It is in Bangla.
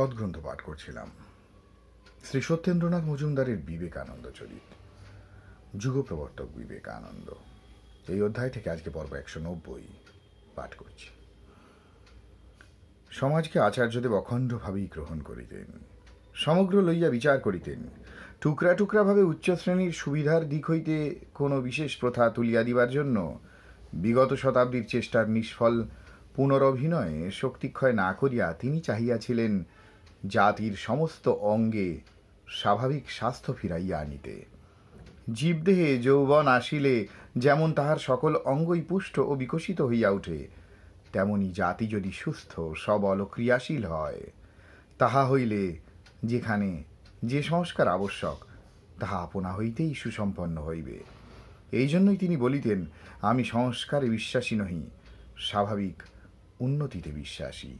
সদ্গ্রন্থ পাঠ করছিলাম। শ্রী সত্যেন্দ্রনাথ মজুমদারের বিবেকানন্দ চরিত যুগপ্রবর্তক বিবেকানন্দ। এই অধ্যায় থেকে আজকে পর্ব একশো নব্বই পাঠ করছি। সমাজকে আচার্যদেব অখণ্ডভাবেই গ্রহণ করিতেন, সমগ্র লইয়া বিচার করিতেন। টুকরা টুকরাভাবে উচ্চ শ্রেণির সুবিধার দিক হইতে কোনো বিশেষ প্রথা তুলিয়া দিবার জন্য বিগত শতাব্দীর চেষ্টার নিষ্ফল পুনরভিনয়ে শক্তিক্ষয় না করিয়া তিনি চাহিয়াছিলেন জাতির সমস্ত অঙ্গে স্বাভাবিক স্বাস্থ্য ফিরাইয়া আনিতে। জীবদেহে যৌবন আসিলে যেমন তাহার সকল অঙ্গই পুষ্ট ও বিকশিত হইয়া ওঠে তেমনি জাতি যদি সুস্থ, সবল ও ক্রিয়াশীল হয়, তাহা হইলে যেখানে যে সংস্কার আবশ্যক, তাহা আপনা হইতেই সুসম্পন্ন হইবে। এই জন্যই তিনি বলিতেন, আমি সংস্কারে বিশ্বাসী নহি, স্বাভাবিক উন্নতিতে বিশ্বাসী।